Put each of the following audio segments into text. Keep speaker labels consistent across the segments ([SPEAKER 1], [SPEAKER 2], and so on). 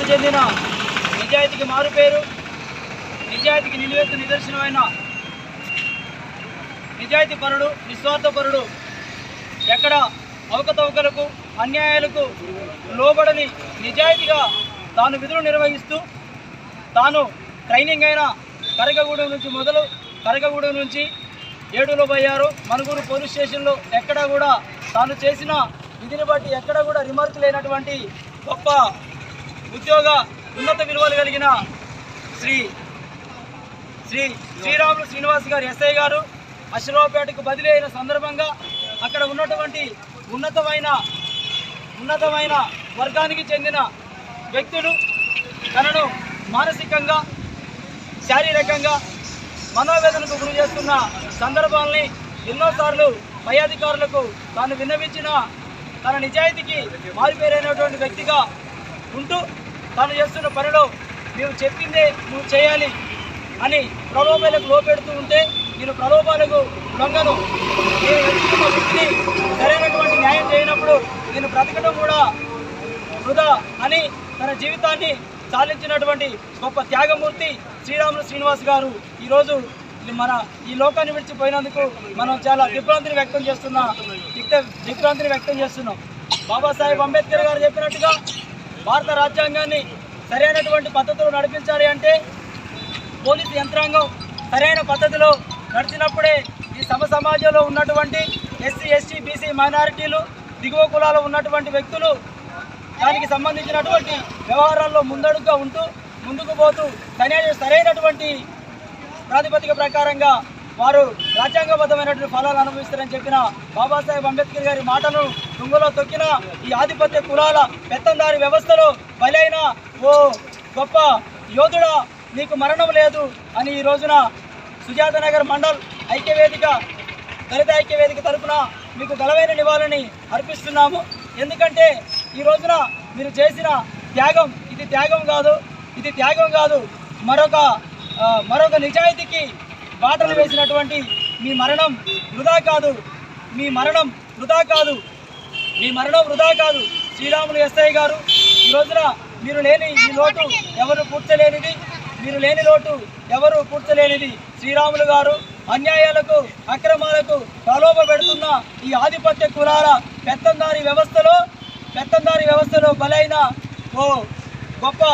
[SPEAKER 1] చెందిన నిజాయితీకి మారుపేరు నిజాయితీకి నిలువెత్తు నిదర్శనమైన నిజాయితీ పరుడు నిస్వార్థపరుడు ఎక్కడ అవకతవకలకు అన్యాయాలకు లోబడని నిజాయితీగా తాను విధులు నిర్వహిస్తూ తాను ట్రైనింగ్ అయిన కరగగూడెం నుంచి మొదలు కరగగూడెం నుంచి ఏడులో పోయారు మనుగురు పోలీస్ స్టేషన్లో ఎక్కడా కూడా తాను చేసిన విధిని బట్టి ఎక్కడ కూడా రిమార్క్ లేనటువంటి గొప్ప ఉద్యోగ ఉన్నత విలువలు కలిగిన శ్రీ శ్రీ శ్రీరాములు శ్రీనివాస్ గారు ఎస్ఐ గారు అశ్వరావుపేటకు బదిలీ అయిన సందర్భంగా అక్కడ ఉన్నటువంటి ఉన్నతమైన ఉన్నతమైన వర్గానికి చెందిన వ్యక్తులు తనను మానసికంగా శారీరకంగా మనోవేదనకు గురి చేస్తున్న సందర్భాల్ని ఎన్నోసార్లు పై అధికారులకు తాను విన్నవించిన తన నిజాయితీకి మారిపేరైనటువంటి వ్యక్తిగా ఉంటూ తాను చేస్తున్న పనిలో నీవు చెప్పిందే నువ్వు చేయాలి అని ప్రలోభాలకు లోపెడుతూ ఉంటే నేను ప్రలోభాలకు లొంగను. నేను ఎంచుకున్న వ్యక్తిని సరైనటువంటి న్యాయం చేయనప్పుడు నేను బ్రతకడం కూడా వృధా అని తన జీవితాన్ని చాలించినటువంటి గొప్ప త్యాగమూర్తి శ్రీరాములు శ్రీనివాస్ గారు ఈరోజు మన ఈ లోకాన్ని విడిచిపోయినందుకు మనం చాలా దిగ్భ్రాంతిని వ్యక్తం చేస్తున్నాం దిగ్ధ దిగ్భ్రాంతిని వ్యక్తం చేస్తున్నాం. బాబాసాహెబ్ అంబేద్కర్ గారు చెప్పినట్టుగా భారత రాజ్యాంగాన్ని సరైనటువంటి పద్ధతిలో నడిపించాలి అంటే పోలీసు యంత్రాంగం సరైన పద్ధతిలో నడిచినప్పుడే ఈ సమ సమాజంలో ఉన్నటువంటి ఎస్సీ ఎస్టీ బీసీ మైనారిటీలు దిగువ కులాలు ఉన్నటువంటి వ్యక్తులు దానికి సంబంధించినటువంటి వ్యవహారాల్లో ముందడుగుగా ఉంటూ ముందుకు పోతూ సరైన సరైనటువంటి ప్రాతిపదిక ప్రకారంగా వారు రాజ్యాంగబద్ధమైనటువంటి ఫలాలు అనుభవిస్తారని చెప్పిన బాబాసాహెబ్ అంబేద్కర్ గారి మాటను తుంగలో తొక్కిన ఈ ఆధిపత్య కులాల పెత్తందారి వ్యవస్థలో బలైన ఓ గొప్ప యోధుడా నీకు మరణం లేదు అని ఈ రోజున సుజాత నగర్ మండల్ ఐక్యవేదిక దళిత ఐక్యవేదిక తరఫున మీకు ఘనమైన నివాళిని అర్పిస్తున్నాము. ఎందుకంటే ఈ రోజున మీరు చేసిన త్యాగం ఇది త్యాగం కాదు ఇది త్యాగం కాదు. మరొక మరొక నిజాయితీకి బాటలు వేసినటువంటి మీ మరణం వృధా కాదు. మీ మరణం వృధా కాదు. మీ మరణం వృధా కాదు. శ్రీరాములు ఎస్ఐ గారు ఈ రోజున మీరు లేని ఈ లోటు ఎవరు పూడ్చలేనిది? మీరు లేని లోటు ఎవరు పూడ్చలేనిది? శ్రీరాములు గారు అన్యాయాలకు అక్రమాలకు ప్రలోభ పెడుతున్న ఈ ఆధిపత్య కులాల పెత్తందారి వ్యవస్థలో పెత్తందారి వ్యవస్థలో బలైన ఓ గొప్ప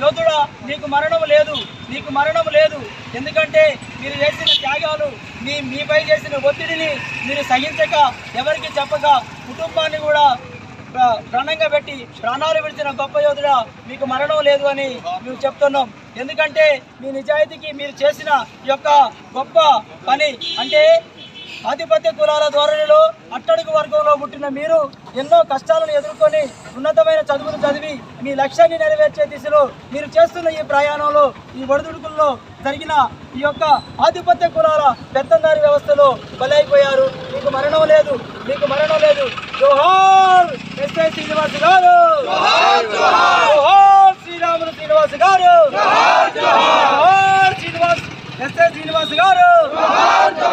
[SPEAKER 1] యోధుడా నీకు మరణం లేదు నీకు మరణం లేదు. ఎందుకంటే మీరు చేసిన త్యాగాలు మీ మీపై చేసిన ఒత్తిడిని మీరు సహించక ఎవరికి చెప్పక కుటుంబాన్ని కూడా ప్రాణంగా పెట్టి ప్రాణాలు విడిచిన గొప్ప యోధుడా మీకు మరణం లేదు అని మేము చెప్తున్నాం. ఎందుకంటే మీ నిజాయితీకి మీరు చేసిన యొక్క గొప్ప పని అంటే ఆధిపత్య కులాల ధోరణిలో అట్టడుగు వర్గంలో పుట్టిన మీరు ఎన్నో కష్టాలను ఎదుర్కొని ఉన్నతమైన చదువులు చదివి మీ లక్ష్యాన్ని నెరవేర్చే దిశలో మీరు చేస్తున్న ఈ ప్రయాణంలో ఈ ఒడిదుడుకుల్లో జరిగిన ఈ యొక్క ఆధిపత్య కులాల పెత్తందారి వ్యవస్థలో బలైపోయారు. మీకు మరణం లేదు మీకు మరణం లేదు. జోహార్ ఎస్ఐ శ్రీనివాస్ గారు జోహార్ శ్రీరాములు శ్రీనివాస్ గారు జోహార్ Srinivas SI Srinivas garu